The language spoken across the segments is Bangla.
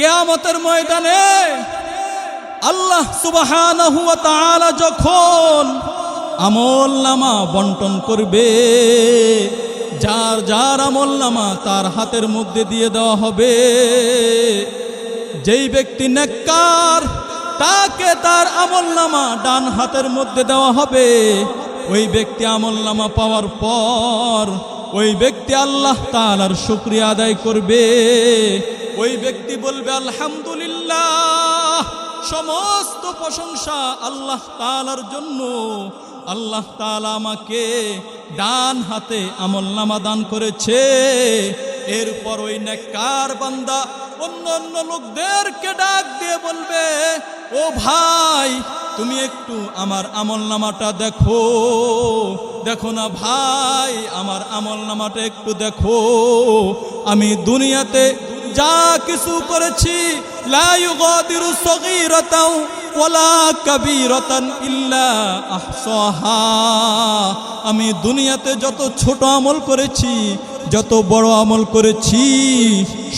কেয়ামতের ময়দানে আল্লাহ তাআলা যখন আমল নামা বন্টন করবে, যার যার আমল নামা তার হাতের মধ্যে দিয়ে দেওয়া হবে, যেই ব্যক্তি নেককার, তাকে তার আমল নামা ডান হাতের মধ্যে দেওয়া হবে। ওই ব্যক্তি আমল নামা পাওয়ার পর, ওই ব্যক্তি আল্লাহ তালার শুক্রিয়া আদায় করবে। ওই ব্যক্তি বলবে, আলহামদুলিল্লাহ। সমস্ত প্রশংসা আল্লাহ তাআলার জন্য। আল্লাহ তালা আমাকে ডান হাতে আমল নামা দান করেছে। এরপর ওই নেককার বান্দা অন্য অন্য লোকদেরকে ডাক দিয়ে বলবে, ও ভাই, তুমি একটু আমার আমল নামাটা দেখো। দেখো না ভাই, আমার আমল নামাটা একটু দেখো। আমি দুনিয়াতে যা কিছু করেছি লা আমি দুনিয়াতে যত ছোট আমল করেছি যত বড় আমল করেছি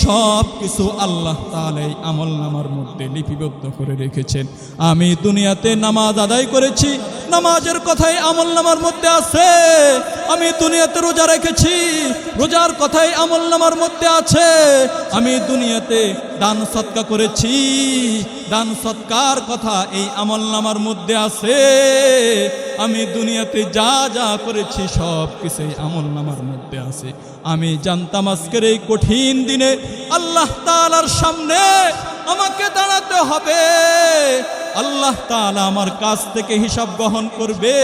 সব কিছু আল্লাহ তাআলাই আমল নামার মধ্যে লিপিবদ্ধ করে রেখেছেন। আমি দুনিয়াতে নামাজ আদায় করেছি, নামাজের কথাই আমল নামার মধ্যে আছে। আমি দুনিয়াতে রোজা রেখেছি, রোজার কথাই আমল নামার মধ্যে আছে। আমি দুনিয়াতে দান সৎকা করেছি, দান সৎকার কথা এই আমল নামার মধ্যে আছে। আমি দুনিয়াতে যা যা করেছি সব কিছুই আমল নামার মধ্যে আছে। আমি জানতাম আজকের এই কঠিন দিনে আল্লাহ তাআলার সামনে আমাকে দাঁড়াতে হবে। আল্লাহ তাআলা আমার কাছ থেকে হিসাব গ্রহণ করবে।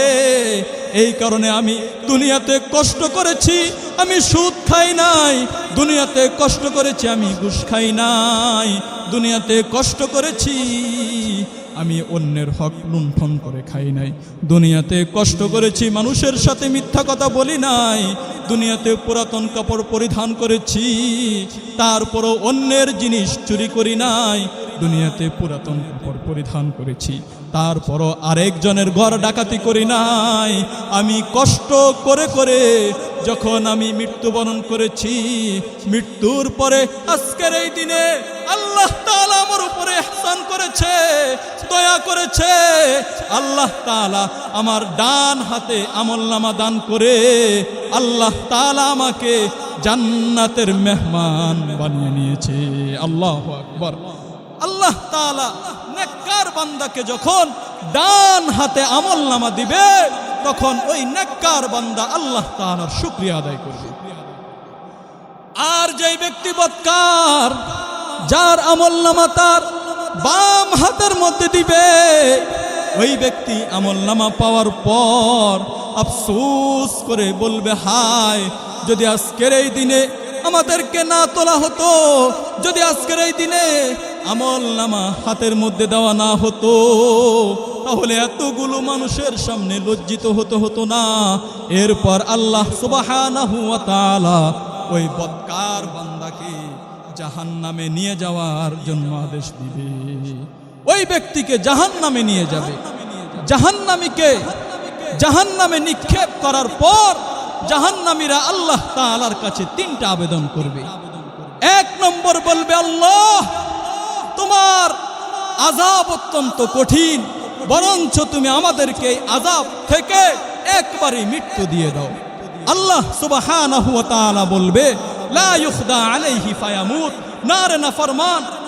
এই কারণে আমি দুনিয়াতে কষ্ট করেছি, আমি সুদ খাই নাই। দুনিয়াতে কষ্ট করেছি, আমি ঘুষ খাই নাই। দুনিয়াতে কষ্ট করেছি আমি অন্যের হক লুণ্ঠন করে খাই নাই। দুনিয়াতে কষ্ট করেছি, মানুষের সাথে মিথ্যা কথা বলি নাই। দুনিয়াতে পুরাতন কাপড় পরিধান করেছি, তারপরও অন্যের জিনিস চুরি করি নাই। দুনিয়াতে পুরাতন কাপড় পরিধান করেছি। তারপরও আরেকজনের ঘর ডাকাতি করি নাই। আমি কষ্ট করে করে যখন আমি মৃত্যুবরণ করেছি, মৃত্যুর পরে আজকের এই দিনে আল্লাহ আমার উপরে ইহসান করেছে, দয়া করেছে। আল্লাহ তাআলা আমার ডান হাতে আমল নামা দান করে আল্লাহ তালা আমাকে জান্নাতের মেহমান বানিয়ে নিয়েছে। আল্লাহু আকবার। আল্লাহ তাআলা নেককার বান্দাকে যখন ডান হাতে আমল নামা দিবে, তখন ওই নেককার বান্দা আল্লাহ তাআলার শুকরিয়া আদায় করবে। আর যেই ব্যক্তি বৎকার, যার আমল নামা তার বাম হাতের মধ্যে দিবে, ওই ব্যক্তি আমল নামা পাওয়ার পর আফসুস করে বলবে, হায়, যদি আজকের এই দিনে আমাদেরকে না তোলা হতো, যদি আজকের এই দিনে আমল নামা হাতের মধ্যে দেওয়া না হতো। তাহলে এতগুলো মানুষের সামনে লজ্জিত হতে হতো না। এরপর আল্লাহ তাআলা ওই বৎকার বান্দাকে জাহান নামে নিয়ে যাওয়ার জন্য আদেশ দিবে। ওই ব্যক্তিকে জাহান নামে নিয়ে যাবে। জাহান্নামীকে জাহান নামে নিক্ষেপ করার পর জাহান্নামীরা আল্লাহ তালার কাছে তিনটা আবেদন করবে। এক নম্বর বলবে, আল্লাহ তোমার আজাব অত্যন্ত কঠিন, বরঞ্চ তুমি আমাদেরকে আজাব থেকে একবারই মৃত্যু দিয়ে দাও। আল্লাহ তাআলা বলবে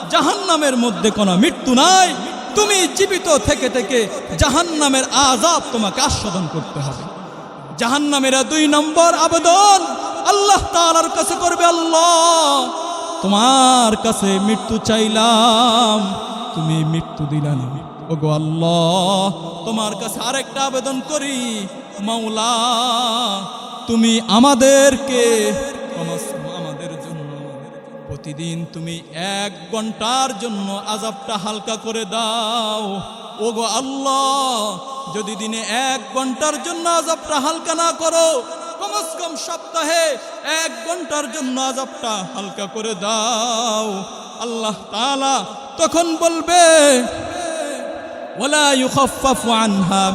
জাহান্নামের মধ্যে কোনো নাই। তুমি জীবিত থেকে থেকে জাহান্নামের তোমাকে আস্বাদন করতে হবে। জাহান্নামেরা দুই নম্বর আবেদন, আল্লাহ কাছে করবে আল্লাহ। তোমার কাছে মৃত্যু চাইলাম। তুমি মৃত্যু দিলা না। ওগো আল্লাহ, তোমার কাছে আরেকটা আবেদন করি, মাওলা, তুমি আমাদেরকে আমাদের জন্য। প্রতিদিন তুমি এক ঘণ্টার জন্য আজাবটা হালকা করে দাও। ওগো আল্লাহ, যদি দিনে এক ঘণ্টার জন্য আজাবটা হালকা না করো কম সপ্তাহে এক ঘণ্টার জন্য আজাবটা হালকা করে দাও। আল্লাহ তালা তখন বলবে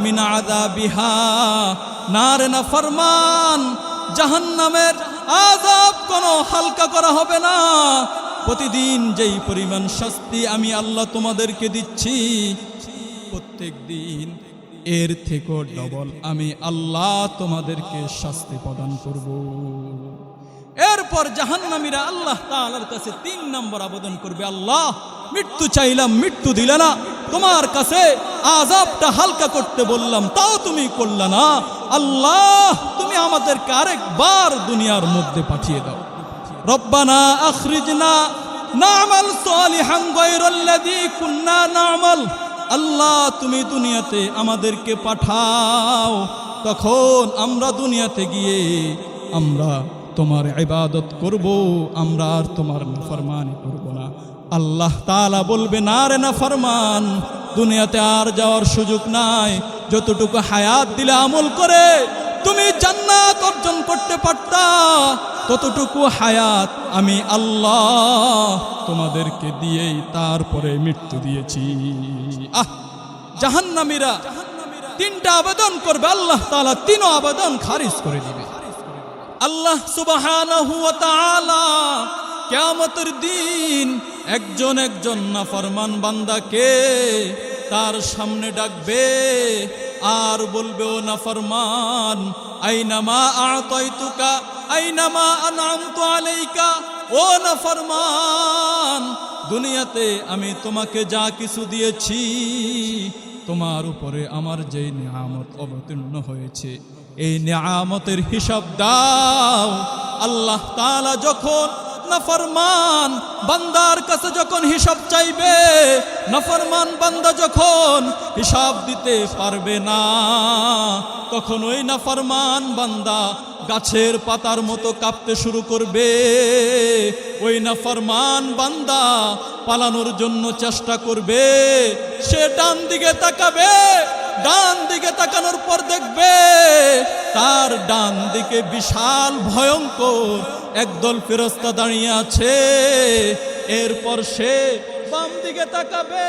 মিন ফরমান কোনো হালকা করা হবে না। প্রতিদিন যেই পরিমাণ শাস্তি আমি আল্লাহ তোমাদেরকে দিচ্ছি, প্রত্যেক দিন এর থেকেও ডবল আমি আল্লাহ তোমাদেরকে শাস্তি প্রদান করব। এরপর জাহান্নামীরা আল্লাহ তালার কাছে তিন নম্বর আবেদন করবে, আল্লাহ, মৃত্যু চাইলাম, মৃত্যু দিলে না, তোমার কাছে আজাবটা হালকা করতে বললাম, তাও তুমি করলে না। আল্লাহ, তুমি আমাদেরকে আরেকবার দুনিয়ার মধ্যে পাঠিয়ে দাও। রব্বানা আখরিজনা নামাল সালিহান গায়রাল্লাযী কুন্না নামাল আল্লাহ, তুমি দুনিয়াতে আমাদেরকে পাঠাও। তখন আমরা দুনিয়াতে গিয়ে আমরা তোমার ইবাদত করব, আমরা আর তোমার নাফরমানি করব না। আল্লাহ তালা বলবে, না রে না ফরমান দুনিয়াতে আর যাওয়ার সুযোগ নাই। যতটুকু হায়াত দিলে আমল করে তুমি জান্নাত অর্জন করতে পারতা। ততটুকু হায়াত আমি আল্লাহ তোমাদেরকে দিয়েই তারপরে মৃত্যু দিয়েছি। আহ, জাহান্নামীরা, তিনটা আবেদন করবে, আল্লাহ তাআলা তিনও আবেদন খারিজ করে দিবে। আল্লাহ তাআলা কিয়ামতের দিন একজন একজন নাফরমান বান্দাকে তার সামনে ডাকবে আর বলবে ও নাফরমান আইনামা আতাইতুকা, আইনামা আনআমতু আলাইকা, ও নাফরমান দুনিয়াতে আমি তোমাকে যা কিছু দিয়েছি, তোমার উপরে আমার যেই নিয়ামত অবতীর্ণ হয়েছে, এই নিয়ামতের হিসাব দাও। আল্লাহ তাআলা যখন নাফরমান বান্দার কাছে যখন হিসাব চাইবে নাফরমান বান্দা যখন হিসাব দিতে পারবে না তখন ওই নাফরমান বান্দা গাছের পাতার মতো কাঁপতে শুরু করবে। ওই নাফরমান বান্দা পালানোর জন্য চেষ্টা করবে, সে ডান দিকে তাকাবে ডান দিকে তাকানোর পর দেখবে তার ডান দিকে বিশাল ভয়ঙ্কর একদল ফেরস্তা দাঁড়িয়ে আছে। এরপর সে বাম দিকে তাকাবে।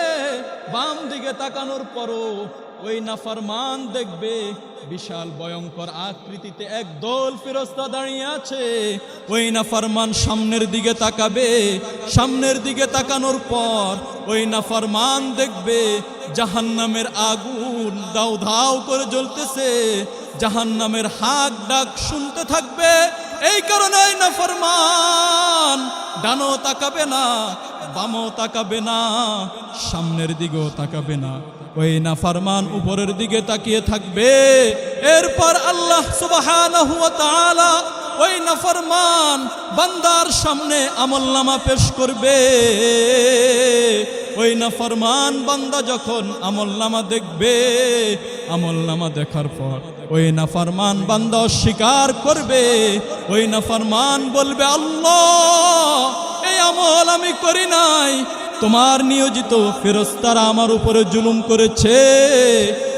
বাম দিকে তাকানোর পরও ওই নাফরমান দেখবে বিশাল ভয়ঙ্কর আকৃতিতে একদল ফেরস্তা দাঁড়িয়ে আছে। ওই নাফরমান সামনের দিকে তাকাবে। সামনের দিকে তাকানোর পর ওই নাফরমান দেখবে জাহান্নামের আগুন দাও ধাও করে জ্বলতেছে। জাহান্নামের হাক ডাক শুনতে থাকবে। এই কারণে নাফরমান ডানো তাকাবে না, বামও তাকাবে না, সামনের দিকেও তাকাবে না। ওই নাফরমান উপরের দিকে তাকিয়ে থাকবে। এরপর আল্লাহ তাআলা ওই নাফরমান বান্দার সামনে আমলনামা পেশ করবে। ওই না ফরমান বান্দা যখন আমল নামা দেখবে, আমল নামা দেখার পর ওই না ফরমান বান্দা অস্বীকার করবে, ওই না ফরমান বলবে, আল্লাহ, এই আমল আমি করি নাই। তোমার নিয়োজিত ফেরস্তারা আমার উপরে জুলুম করেছে,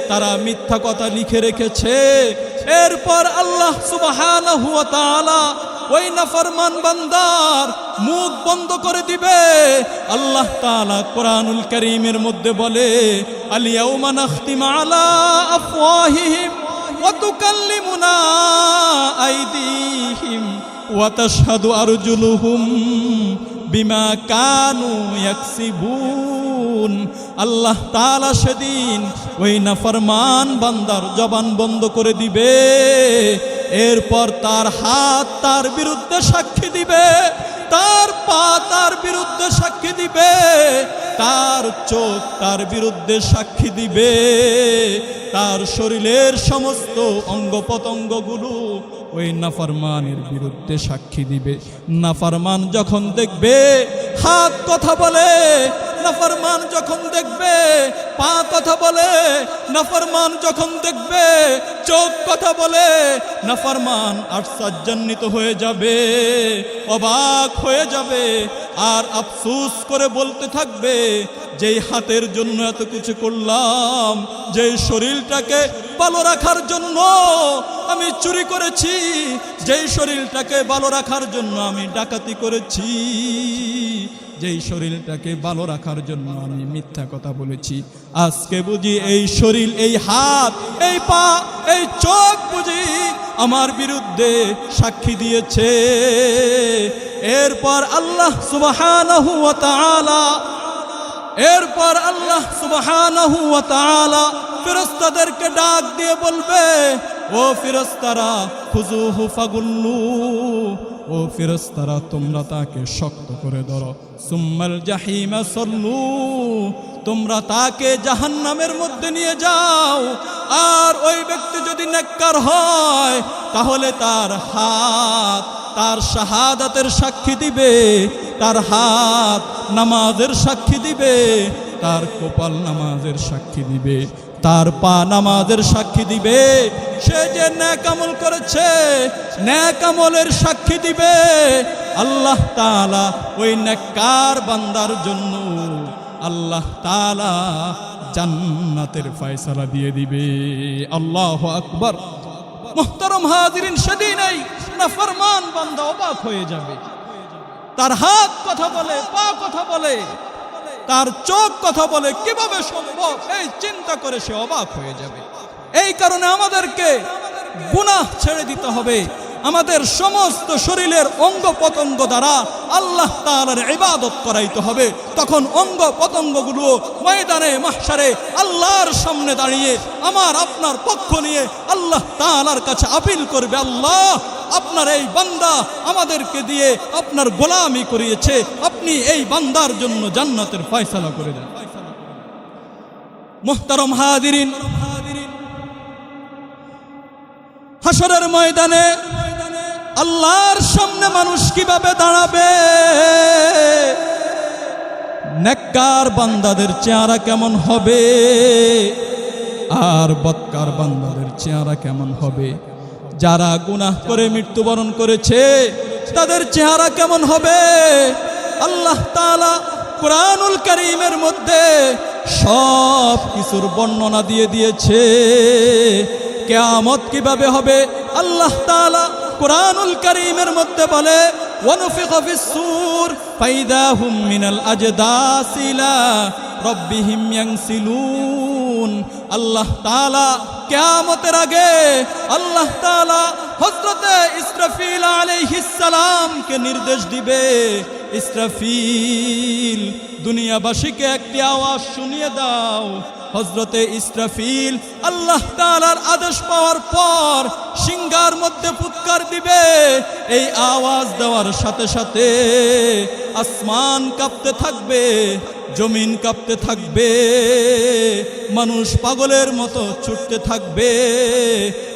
তারা মিথ্যা কথা লিখে রেখেছে। এরপর আল্লাহ তাআলা ওই নাফরমান বান্দার মুখ বন্ধ করে দিবে। আল্লাহ তালা কোরআনুল করিমের মধ্যে বলে আলিয়াউমা নাখতিম আলা বিমা কানু আল্লাহ তাআলা সেদিন ওই না নাফরমান বান্দার জবান বন্ধ করে দিবে। এরপর তার হাত তার বিরুদ্ধে সাক্ষী দিবে, তার পা তার বিরুদ্ধে সাক্ষী দিবে, তার চোখ তার বিরুদ্ধে সাক্ষী দিবে। তার শরীরের সমস্ত অঙ্গ প্রত্যঙ্গগুলো ওই নাফারমানের বিরুদ্ধে সাক্ষী দিবে। নাফারমান যখন দেখবে, হাত কথা বলে নাফরমান যখন দেখবে, পা কথা বলে, নাফরমান যখন দেখবে, চোখ কথা বলে, নাফরমান আশ্চর্যান্বিত হয়ে যাবে, অবাক হয়ে যাবে, আর আফসুস করে বলতে থাকবে, যেই হাতের জন্য এত কিছু করলাম, যেই শরীরটাকে ভালো রাখার জন্য আমি চুরি করেছি, যেই শরীরটাকে ভালো রাখার জন্য আমি ডাকাতি করেছি। যেই শরীরটাকে ভালো রাখার জন্য আমি মিথ্যা কথা বলেছি। আজকে বুঝি এই শরীর, এই হাত, এই পা, এই চোখ বুঝি আমার বিরুদ্ধে সাক্ষী দিয়েছে। এরপর আল্লাহ তাআলা, এরপর আল্লাহ তাআলা ফেরেশতাদেরকে ডাক দিয়ে বলবে, ও ফেরেশতারা খুজুহু ফাগুল্লু ও ফেরেশতারা তোমরা তাকে শক্ত করে ধরো। সুম্মাল জাহিমা সল্লু, তোমরা তাকে জাহান্নামের মধ্যে নিয়ে যাও। আর ওই ব্যক্তি যদি নেককার হয়, তাহলে তার হাত, তার শাহাদাতের সাক্ষী দিবে, তার হাত নামাজের সাক্ষী দিবে, তার কপাল নামাজের সাক্ষী দিবে। তার পা নামাজের সাক্ষী দিবে। সে যে ন্যাকামল করেছে ন্যাকামলের সাক্ষী দিবে। আল্লাহ তালা ওই নেককার বান্দার জন্য আল্লাহ তাআলা জান্নাতের ফয়সালা দিয়ে দিবে। আল্লাহ আকবর। মোহতরম হাজিরিন সেদিনই না ফরমান বান্দা অবাক হয়ে যাবে। তার হাত কথা বলে, পা কথা বলে। তার চোখ কথা বলে কীভাবে সম্ভব? এই চিন্তা করে সে অবাক হয়ে যাবে। এই কারণে আমাদেরকে গুনাহ ছেড়ে দিতে হবে। আমাদের সমস্ত শরীরের অঙ্গ পতঙ্গ দ্বারা আল্লাহ তাআলার ইবাদত করাইতে হবে। তখন অঙ্গ পতঙ্গগুলো ময়দানে, মাহশারে আল্লাহর সামনে দাঁড়িয়ে, আমার, আপনার পক্ষ নিয়ে আল্লাহ তাআলার কাছে আপিল করবে। আল্লাহ, আপনার এই বান্দা আমাদেরকে দিয়ে আপনার গোলামি করিয়েছে। আপনি এই বান্দার জন্য জান্নাতের ফয়সালা করে দেন। মোহতারম হাদিরিন হাসরের ময়দানে আল্লাহর সামনে মানুষ কীভাবে দাঁড়াবে? নেককার বান্দাদের চেহারা কেমন হবে? আর বৎকার বান্দাদের চেহারা কেমন হবে? যারা গুনাহ করে মৃত্যুবরণ করেছে, তাদের চেহারা কেমন হবে? আল্লাহ তাআলা কোরআনুল করিমের মধ্যে সব কিছুর বর্ণনা দিয়ে দিয়েছে। কেয়ামত কীভাবে হবে? আল্লাহ তাআলা কোরআনুল করিমের মধ্যে বলে আল্লাহ তাআলা কিয়ামতের আগে, আল্লাহ তাআলা হযরতে ইসরাফিল আলাইহিস সালামকে নির্দেশ দিবে, ইসরাফিল, দুনিয়াবাসীকে একটি আওয়াজ শুনিয়ে দাও। হজরতে ইসরাফিল আল্লাহ তাআলার আদেশ পাওয়ার পর সিংহার মধ্যে ফুৎকার দিবে। এই আওয়াজ দেওয়ার সাথে সাথে আসমান কাঁপতে থাকবে, জমিন কাঁপতে থাকবে, মানুষ পাগলের মতো ছুটতে থাকবে।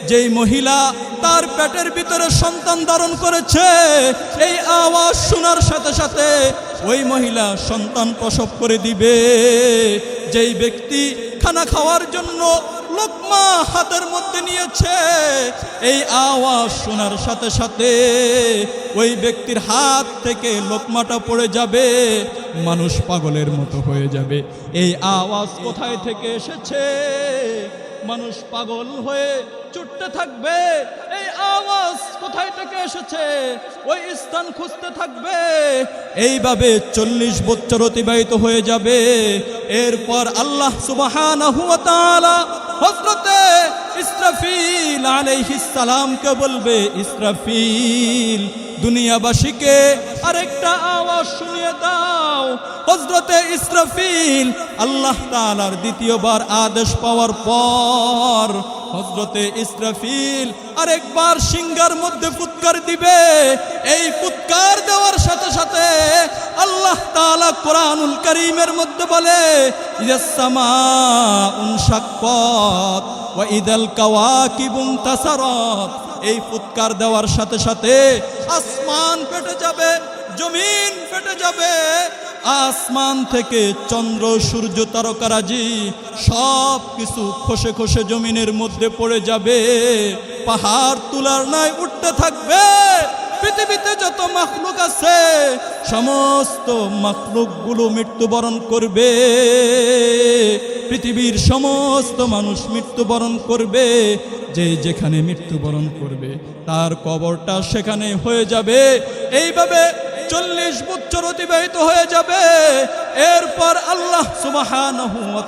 যেই মহিলা তার পেটের ভিতরে সন্তান ধারণ করেছে, এই আওয়াজ শোনার সাথে সাথে ওই মহিলা সন্তান প্রসব করে দিবে। যেই ব্যক্তি খানা খাওয়ার জন্য লোকমা হাতের মধ্যে নিয়েছে। এই আওয়াজ শোনার সাথে সাথে ওই ব্যক্তির হাত থেকে লোকমাটা পড়ে যাবে, মানুষ পাগলের মতো হয়ে যাবে। এই আওয়াজ কোথায় থেকে এসেছে? মানুষ পাগল হয়ে চুটতে থাকবে। এই আওয়াজ কোথায় থেকে এসেছে? ওই স্থান খুঁজতে থাকবে। এইভাবে চল্লিশ বছর অতিবাহিত হয়ে যাবে। এরপর আল্লাহ সুবাহ হজরতে ইসরাফিল আলাইহিস সালামকে বলবে, ইসরাফিল, দুনিয়াবাসীকে আরেকটা আওয়াজ শুনিয়ে দাও। হজরতে ইসরাফিল আল্লাহ তালার দ্বিতীয়বার আদেশ পাওয়ার পর হজরতে ইসরাফিল আরেকবার সিঙ্গার মধ্যে ফুৎকার দিবে, এই ফুৎকার দেওয়ার সাথে সাথে আল্লাহ তালা কোরআনুল করিমের মধ্যে বলে ইদাল কাওয়াকিবুন তাসারাত। এই ফুৎকার দেওয়ার সাথে সাথে আসমান ফেটে যাবে, জমিন ফেটে যাবে আসমান থেকে চন্দ্র, সূর্য তারকারাজি সব কিছু খসে খসে জমিনের মধ্যে পড়ে যাবে। পাহাড় তুলার নাই উঠতে থাকবে। পৃথিবীতে যত মাখলুক আছে, সমস্ত মাখলুকগুলো মৃত্যুবরণ করবে। পৃথিবীর সমস্ত মানুষ মৃত্যুবরণ করবে, যে যেখানে মৃত্যুবরণ করবে, তার কবরটা সেখানে হয়ে যাবে। এইভাবে চল্লিশ বছর অতিবাহিত হয়ে যাবে। এরপর আল্লাহ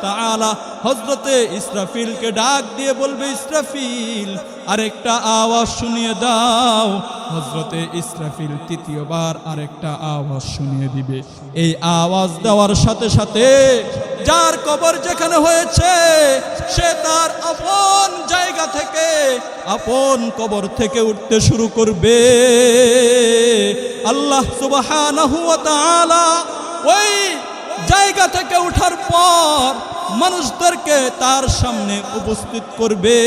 তাআলা হযরতে ইসরাফিলকে ডাক দিয়ে বলবে, ইসরাফিল, আরেকটা আওয়াজ শুনিয়ে দাও। হযরতে ইসরাফিল তৃতীয়বার আরেকটা আওয়াজ শুনিয়ে দিবে। এই আওয়াজ দেওয়ার সাথে সাথে যার কবর যেখানে হয়েছে, সে তার আপন জায়গা থেকে, আপন কবর থেকে উঠতে শুরু করবে। আল্লাহ ওয়া ওই জায়গা থেকে ওঠার পর মানুষদেরকে তার সামনে উপস্থিত করবে।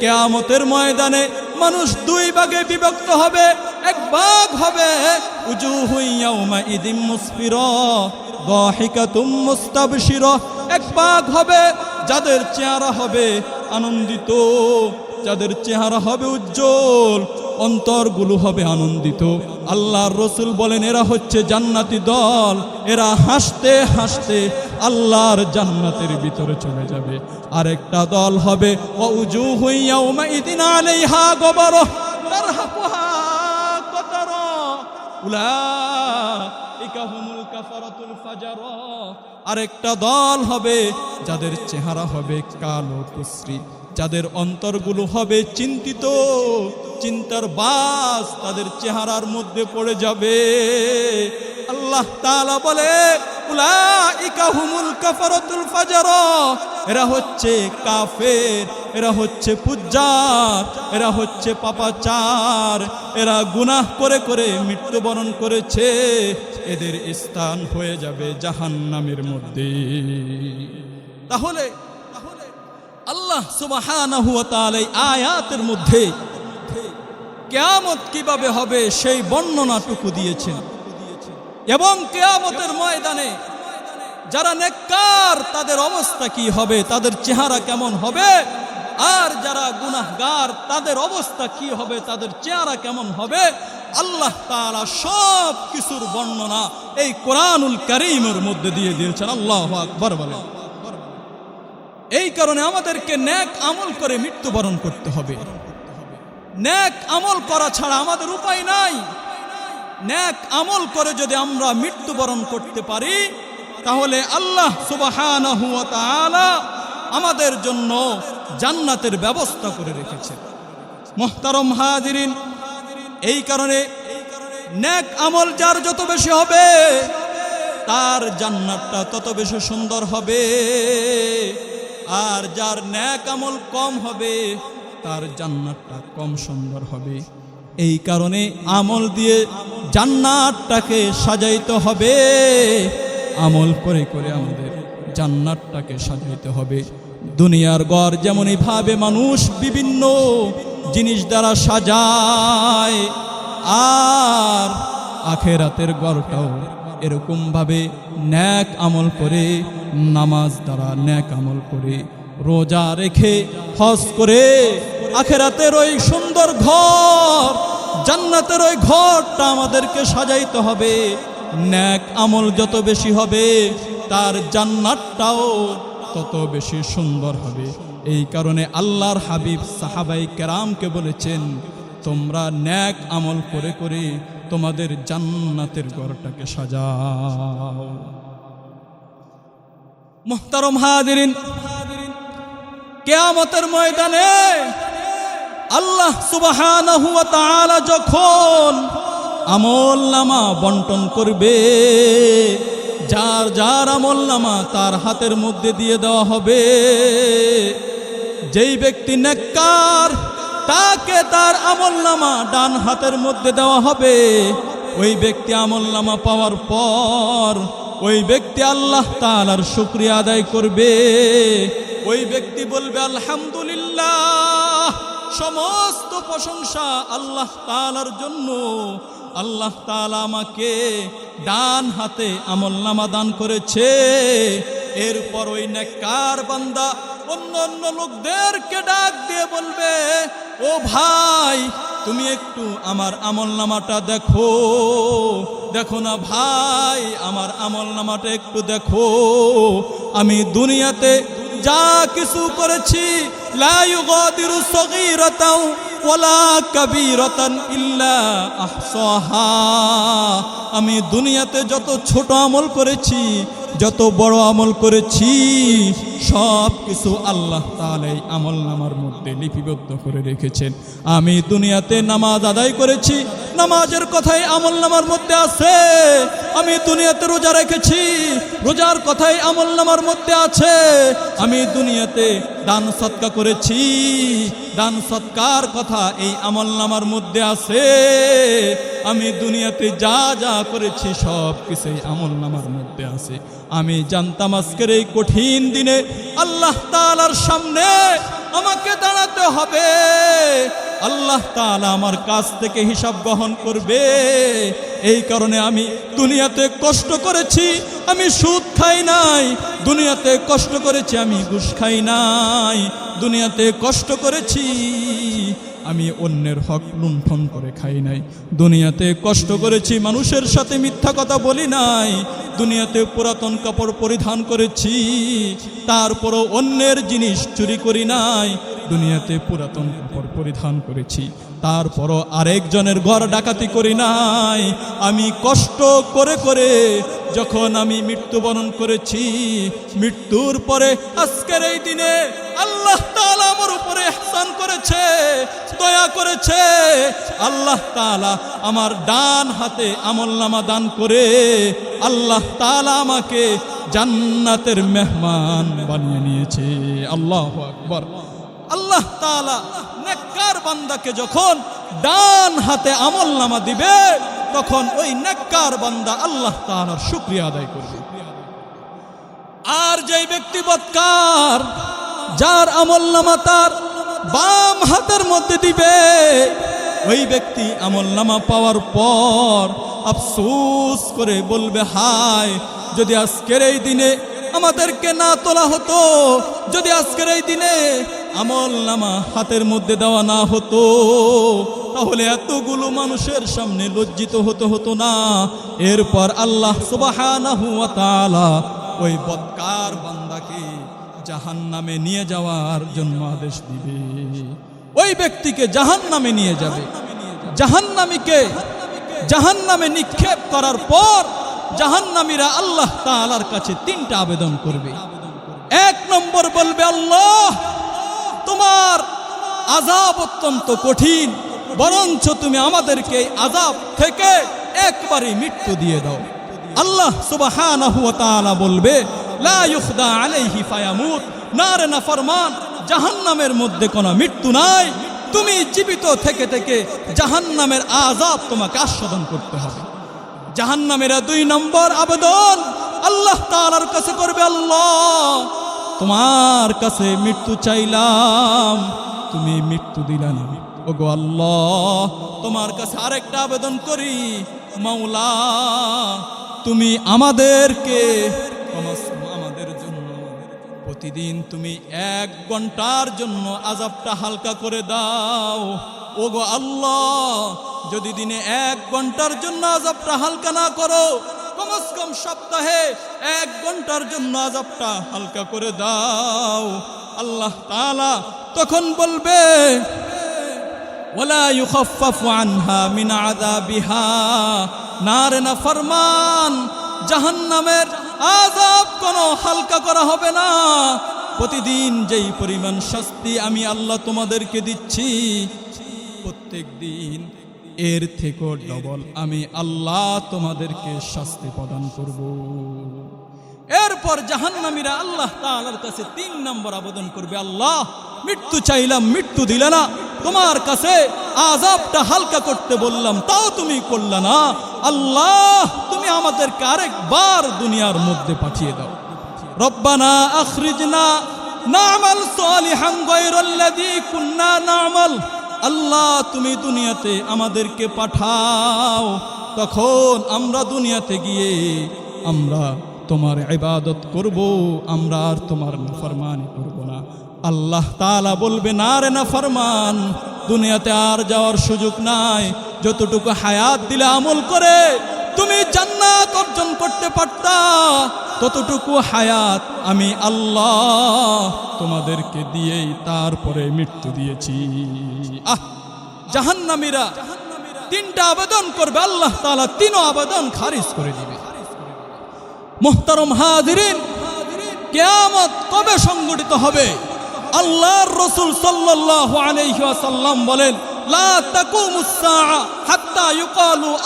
কেয়ামতের ময়দানে মানুষ দুই ভাগে বিভক্ত হবে। এক ভাগ হবে উজুহু ইয়াউমা ইদিম মুসফিরা, দাহিকাতুম মুস্তাবশিরা। এক ভাগ হবে যাদের চেহারা হবে আনন্দিত, যাদের চেহারা হবে উজ্জ্বল। অন্তরগুলো হবে আনন্দিত। আল্লাহর রসুল বলেন, এরা হচ্ছে জান্নাতি দল। এরা হাসতে হাসতে আল্লাহর জান্নাতের ভিতরে চলে যাবে। আরেকটা দল হবে আরেকটা দল হবে, যাদের চেহারা হবে কালো কুশ্রী। যাদের অন্তরগুলো হবে চিন্তিত, চিন্তার বাস তাদের চেহারার মধ্যে পড়ে যাবে। আল্লাহ তাআলা বলে এরা হচ্ছে কাফের, এরা হচ্ছে পুজ্জার, এরা হচ্ছে পাপাচার, এরা গুনাহ করে করে মৃত্যুবরণ করেছে, এদের স্থান হয়ে যাবে জাহান্নামের মধ্যে। তাহলে আল্লাহ এই আয়াতের মধ্যে কেয়ামত কীভাবে হবে সেই বর্ণনাটুকু দিয়েছেন। এবং কেয়ামতের ময়দানে যারা নেককার, তাদের অবস্থা কি হবে? তাদের চেহারা কেমন হবে? আর যারা গুনাহগার, তাদের অবস্থা কি হবে? তাদের চেহারা কেমন হবে? আল্লাহ তারা সব কিছুর বর্ণনা এই কোরআনুল করিমের মধ্যে দিয়ে দিয়েছেন। আল্লাহ আকবর বলে এই কারণে আমাদেরকে ন্যাক আমল করে মৃত্যুবরণ করতে হবে। ন্যাক আমল করা ছাড়া আমাদের উপায় নাই। ন্যাক আমল করে যদি আমরা মৃত্যুবরণ করতে পারি, তাহলে আল্লাহ ওয়া আমাদের জন্য জান্নাতের ব্যবস্থা করে রেখেছে মোহতারম হাজিরিন, এই কারণে ন্যাক আমল যার যত বেশি হবে, তার জান্নাতটা তত বেশি সুন্দর হবে। আর যার ন্যাক আমল কম হবে, তার জান্নাতটা কম সুন্দর হবে। এই কারণে আমল দিয়ে জান্নাতটাকে সাজাইতে হবে। আমল করে করে আমাদের জান্নাতটাকে সাজাইতে হবে। দুনিয়ার গড় যেমনই ভাবে মানুষ বিভিন্ন জিনিস দ্বারা সাজায়, আর আখেরাতের গড়টাও এরকম ভাবে ন্যাক আমল করে, নামাজ দ্বারা ন্যাক আমল করে, রোজা রেখে হজ করে, আখেরাতের ওই সুন্দর ঘর, জান্নাতের ওই ঘরটা আমাদেরকে সাজাইতে হবে। ন্যাক আমল যত বেশি হবে, তার জান্নাতটাও তত বেশি সুন্দর হবে। এই কারণে আল্লাহর হাবিব সাহাবাই কেরামকে বলেছেন, তোমরা ন্যাক আমল করে করে তোমাদের জান্নাতের ঘরটাকে সাজাও। মোহতারম হাদিরিন কেয়ামতের ময়দানে আল্লাহ সুবহানাহু ওয়া যখন আমল নামা বন্টন করবে, যার যার আমল নামা তার হাতের মধ্যে দিয়ে দেওয়া হবে, যেই ব্যক্তি নেককার তাকে তার আমল নামা ডান হাতের মধ্যে দেওয়া হবে। ওই ব্যক্তি আমল নামা পাওয়ার পর ওই ব্যক্তি আল্লাহ তালার শুক্রিয়া আদায় করবে। ওই ব্যক্তি বলবে, আলহামদুলিল্লাহ, সমস্ত প্রশংসা আল্লাহ তালার জন্য। আল্লাহ তালা আমাকে ডান হাতে আমল নামা দান করেছে। এরপর ওই নেককার বান্দা অন্য অন্য লোকদেরকে ডাক দিয়ে বলবে ও ভাই, তুমি একটু আমার আমল নামাটা দেখো। দেখো না ভাই, আমার আমল নামাটা একটু দেখো। আমি দুনিয়াতে যা কিছু করেছি আমি দুনিয়াতে যত ছোট আমল করেছি, যত বড় আমল করেছি সব কিছু আল্লাহ তালাই আমল নামার মধ্যে লিপিবদ্ধ করে রেখেছেন। আমি দুনিয়াতে নামাজ আদায় করেছি, নামাজের কথাই আমল নামার মধ্যে আছে। আমি দুনিয়াতে রোজা রেখেছি, রোজার কথাই আমল নামার মধ্যে আছে। আমি দুনিয়াতে দান সৎকা করেছি। দান সৎকার কথা এই আমল নামার মধ্যে আছে। আমি দুনিয়াতে যা যা করেছি সব কিছু এই আমল নামার মধ্যে আছে। আমি জানতাম আজকের এই কঠিন দিনে আল্লাহ তালার সামনে আমাকে দাঁড়াতে হবে। আল্লাহ তাআলা আমার কাছ থেকে হিসাব গ্রহণ করবে। এই কারণে আমি দুনিয়াতে কষ্ট করেছি, আমি সুদ খাই নাই। দুনিয়াতে কষ্ট করেছি, আমি ঘুষ খাই নাই। দুনিয়াতে কষ্ট করেছি আমি অন্যের হক লুণ্ঠন করে খাই নাই। দুনিয়াতে কষ্ট করেছি, মানুষের সাথে মিথ্যা কথা বলি নাই। দুনিয়াতে পুরাতন কাপড় পরিধান করেছি, তারপরও অন্যের জিনিস চুরি করি নাই। দুনিয়াতে পুরাতন কাপড় পরিধান করেছি তারপরও আরেকজনের ঘর ডাকাতি করি নাই। আমি কষ্ট করে করে যখন আমি মৃত্যুবরণ করেছি, মৃত্যুর পরে আজকের এই দিনে আল্লাহ আমার উপরে এহসান করেছে, দয়া করেছে। আল্লাহ তাআলা আমার ডান হাতে আমল নামা দান করে, আল্লাহ তালা আমাকে জান্নাতের মেহমান বানিয়ে নিয়েছে। আল্লাহ আকবর। আল্লাহ তালা বান্দাকে যখন ডান হাতে আমলনামা দিবে, তখন ওই নেককার বান্দা আল্লাহ তাআলার শুকরিয়া আদায় করবে। আর যেই ব্যক্তি বৎকার, যার আমলনামা তার বাম হাতের মধ্যে দিবে, ওই ব্যক্তি আমলনামা পাওয়ার পর আফসুস করে বলবে, হায়, যদি আজকের এই দিনে আমাদেরকে না তোলা হতো, যদি আজকের এই দিনে আমল নামা হাতের মধ্যে দেওয়া না হতো। তাহলে এতগুলো মানুষের সামনে লজ্জিত হতে হতো না। এরপর আল্লাহ তাআলা ওই বদকার বান্দাকে জাহান নামে নিয়ে যাওয়ার জন্য আদেশ দিবে। ওই ব্যক্তিকে জাহান নামে নিয়ে যাবে। জাহান্নামীকে জাহান নামে নিক্ষেপ করার পর জাহান্নামীরা আল্লাহ তালার কাছে তিনটা আবেদন করবে। এক নম্বর বলবে, আল্লাহ তোমার আজাব অত্যন্ত কঠিন, বরঞ্চ তুমি আমাদেরকে আজাব থেকে একবারই মৃত্যু দিয়ে দাও। আল্লাহ তাআলা বলবে জাহান্নামের মধ্যে কোনো নাই। তুমি জীবিত থেকে থেকে জাহান্নামের তোমাকে আস্বাদন করতে হবে। জাহান্নামেরা দুই নম্বর আবেদন, আল্লাহ কাছে করবে আল্লাহ। তোমার কাছে মৃত্যু চাইলাম। তুমি মৃত্যু দিলা না। ওগো আল্লাহ, তোমার কাছে আরেকটা আবেদন করি, মাওলা, তুমি আমাদেরকে আমাদের জন্য। প্রতিদিন তুমি এক ঘণ্টার জন্য আজাবটা হালকা করে দাও। ওগো আল্লাহ, যদি দিনে এক ঘণ্টার জন্য আজাবটা হালকা না করো, কমস কম সপ্তাহে এক ঘণ্টার জন্য আজাবটা হালকা করে দাও। আল্লাহ তালা তখন বলবে ওলা মিন ফরমান, জাহান্নামের কোনো হালকা করা হবে না। প্রতিদিন যেই পরিমাণ শাস্তি আমি আল্লাহ তোমাদেরকে দিচ্ছি প্রত্যেক দিন এর থেকেও ডবল আমি আল্লাহ তোমাদেরকে শাস্তি প্রদান করব। এরপর জাহান্নামীরা আল্লাহ তাআলার কাছে তিন নম্বর আবেদন করবে, আল্লাহ, মৃত্যু চাইলাম, মৃত্যু দিলে না, তোমার কাছে আজাবটা হালকা করতে বললাম, তাও তুমি করলে না। আল্লাহ, তুমি আমাদেরকে আরেকবার দুনিয়ার মধ্যে পাঠিয়ে দাও। রব্বানা আখরিজনা নামাল সালিহান গায়রাল্লাযী কুন্না নামাল আল্লাহ, তুমি দুনিয়াতে আমাদেরকে পাঠাও। তখন আমরা দুনিয়াতে গিয়ে আমরা তোমার ইবাদত করব, আমরা আর তোমার নাফরমানি করব না। আল্লাহ তালা বলবে, না রে না ফরমান দুনিয়াতে আর যাওয়ার সুযোগ নাই। যতটুকু হায়াত দিলে আমল করে তুমি জান্নাত অর্জন করতে পারতা। ততটুকু হায়াত আমি আল্লাহ তোমাদেরকে দিয়েই তারপরে মৃত্যু দিয়েছি। আহ, জাহান্নামীরা, তিনটা আবেদন করবে, আল্লাহ তাআলা তিনও আবেদন খারিজ করে দিবে। মোহতারম হাজিরিন, কেয়ামত কবে সংগঠিত হবে? আল্লাহর রসুল সাল্লাল্লাহু আলাইহি ওয়াসাল্লাম বলেন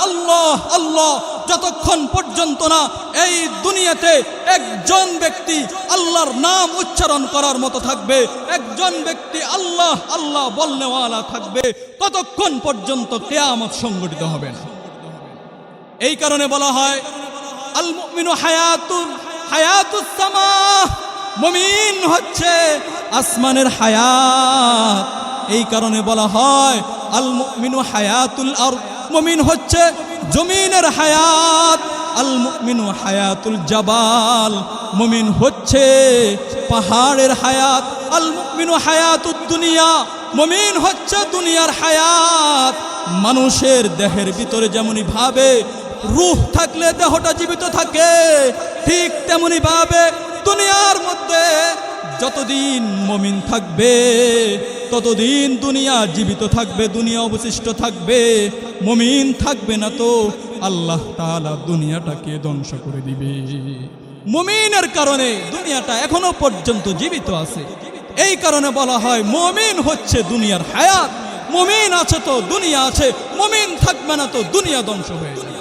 আল্লাহ আল্লাহ, যতক্ষণ পর্যন্ত না এই দুনিয়াতে একজন ব্যক্তি আল্লাহর নাম উচ্চারণ করার মতো থাকবে, একজন ব্যক্তি আল্লাহ আল্লাহ বলনেওয়ালা থাকবে, ততক্ষণ পর্যন্ত কেয়ামত সংগঠিত হবে না। এই কারণে বলা হয় হায়াতুস মুমিন হচ্ছে আসমানের হায়াত। এই কারণে বলা হয় আল মুমিনু হায়াতুল আর মুমিন হচ্ছে জমিনের হায়াত। আল মুমিনু হায়াতুল জাবাল। মুমিন হচ্ছে পাহাড়ের হায়াত। আল মুমিনু হায়াতুল দুনিয়া। মুমিন হচ্ছে দুনিয়ার হায়াত। মানুষের দেহের ভিতরে যেমনই ভাবে রূহ থাকলে দেহটা জীবিত থাকে, ঠিক তেমনি ভাবে দুনিয়ার মধ্যে যতদিন মমিন থাকবে, ততদিন দুনিয়া জীবিত থাকবে, দুনিয়া অবশিষ্ট থাকবে, মমিন থাকবে না তো আল্লাহ তালা দুনিয়াটাকে ধ্বংস করে দিবে। মমিনের কারণে দুনিয়াটা এখনও পর্যন্ত জীবিত আছে। এই কারণে বলা হয় মমিন হচ্ছে দুনিয়ার হায়াত। মমিন আছে তো দুনিয়া আছে, মমিন থাকবে না তো দুনিয়া ধ্বংস হয়ে যাবে।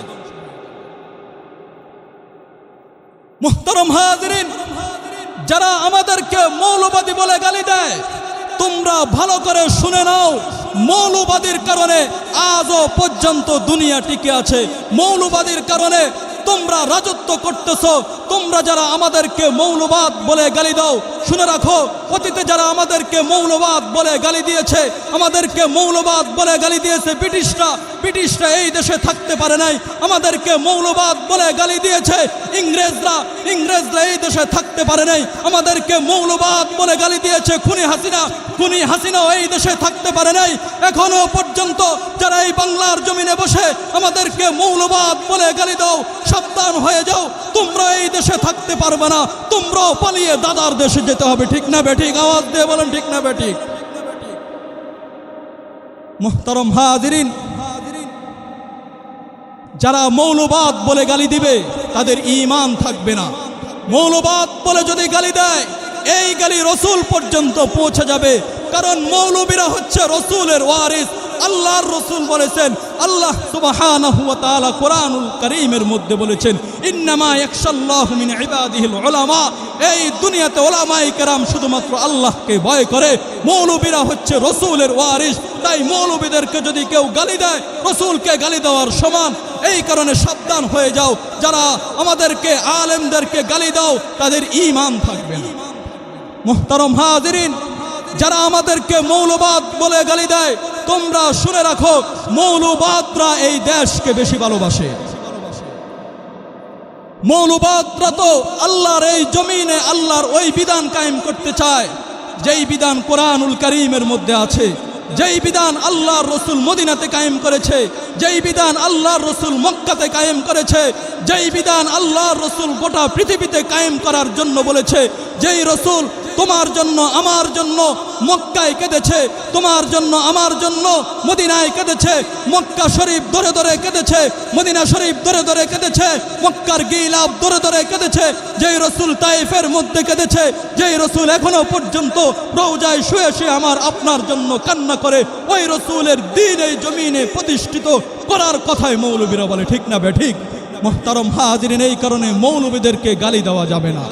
মুহতারম হাজরিন যারা আমাদেরকে মৌলবাদী বলে গালি দেয়, তোমরা ভালো করে শুনে নাও, মৌলবাদীর কারণে আজও পর্যন্ত দুনিয়া টিকে আছে। মৌলবাদীর কারণে তোমরা রাজত্ব করতেছ, তোমরা যারা আমাদেরকে মৌলবাদ বলে গালি দাও শুনে রাখো, অতীতে যারা আমাদেরকে মৌলবাদ বলে গালি দিয়েছে, আমাদেরকে মৌলবাদ বলে গালি দিয়েছে ব্রিটিশরা ব্রিটিশরা এই দেশে থাকতে পারে নাই, আমাদেরকে মৌলবাদ বলে গালি দিয়েছে ইংরেজরা ইংরেজরা এই দেশে থাকতে পারে নাই, আমাদেরকে মৌলবাদ বলে গালি দিয়েছে খুনি হাসিনা, খুনি হাসিনাও এই দেশে থাকতে পারে নাই, এখনও পর্যন্ত যারা এই বাংলার জমিনে বসে আমাদেরকে মৌলবাদ বলে গালি দাও, সাবধান হয়ে যাও দেশে থাকতে পারবে না। তোমরাও পালিয়ে দাদার দেশে যেতে হবে। ঠিক না বেঠিক আওয়াজ দিয়ে বলেন, ঠিক না বেঠিক মোহতারম হাজিরিন, যারা মৌলবাদ বলে গালি দিবে, তাদের ইমান থাকবে না। মৌলবাদ বলে যদি গালি দেয়, এই গালি রসুল পর্যন্ত পৌঁছে যাবে। কারণ মৌলবীরা হচ্ছে রসুলের ওয়ারিস। আল্লাহর রসুল বলেছেন, আল্লাহ তাআলা কোরআনুল কারীমের মধ্যে বলেছেন, ইন্নামা মিন ইবাদিহিল উলামা। এই দুনিয়াতে ওলামাই কেরাম শুধুমাত্র আল্লাহকে ভয় করে, মৌলবীরা হচ্ছে রসুলের ওয়ারিস তাই মৌলবীদেরকে যদি কেউ গালি দেয়, রসুলকে গালি দেওয়ার সমান। এই কারণে সাবধান হয়ে যাও। যারা আমাদেরকে, আলেমদেরকে গালি দাও, তাদের ইমান থাকবে না। মুহতারম হাজিরিন যারা আমাদেরকে মৌলবাদ বলে গালি দেয়, তোমরা শুনে রাখো, মৌলবাদরা এই দেশকে বেশি ভালোবাসে। মৌলবাদরা তো আল্লাহর এই জমিনে আল্লাহর ওই বিধান কায়েম করতে চায়, যেই বিধান কোরআনুল করিমের মধ্যে আছে। যেই বিধান আল্লাহর রসুল মদিনাতে কায়েম করেছে, যেই বিধান আল্লাহর রসুল মক্কাতে কায়েম করেছে, যেই বিধান আল্লাহর রসুল গোটা পৃথিবীতে কায়েম করার জন্য বলেছে যেই রসুল তোমার জন্য, আমার জন্য মক্কায় কেঁদেছে, তোমার জন্য, আমার জন্য মদিনায় কেঁদেছে, মক্কা শরীফ ধরে ধরে কেঁদেছে, মদিনা শরীফ ধরে ধরে কেঁদেছে, মক্কার গিলাপ ধরে ধরে কেঁদেছে, যেই রসুল তাইফের মধ্যে কেঁদেছে, যেই রসুল এখনও পর্যন্ত রৌজায় শুয়ে শুয়ে আমার আপনার জন্য কান্না করে, ওই রসুলের দিন এই জমিনে প্রতিষ্ঠিত করার কথাই মৌলবীরা বলে, ঠিক না বে, ঠিক? মোহতারম হাজিরিন, এই কারণে মৌলবীদেরকে গালি দেওয়া যাবে না।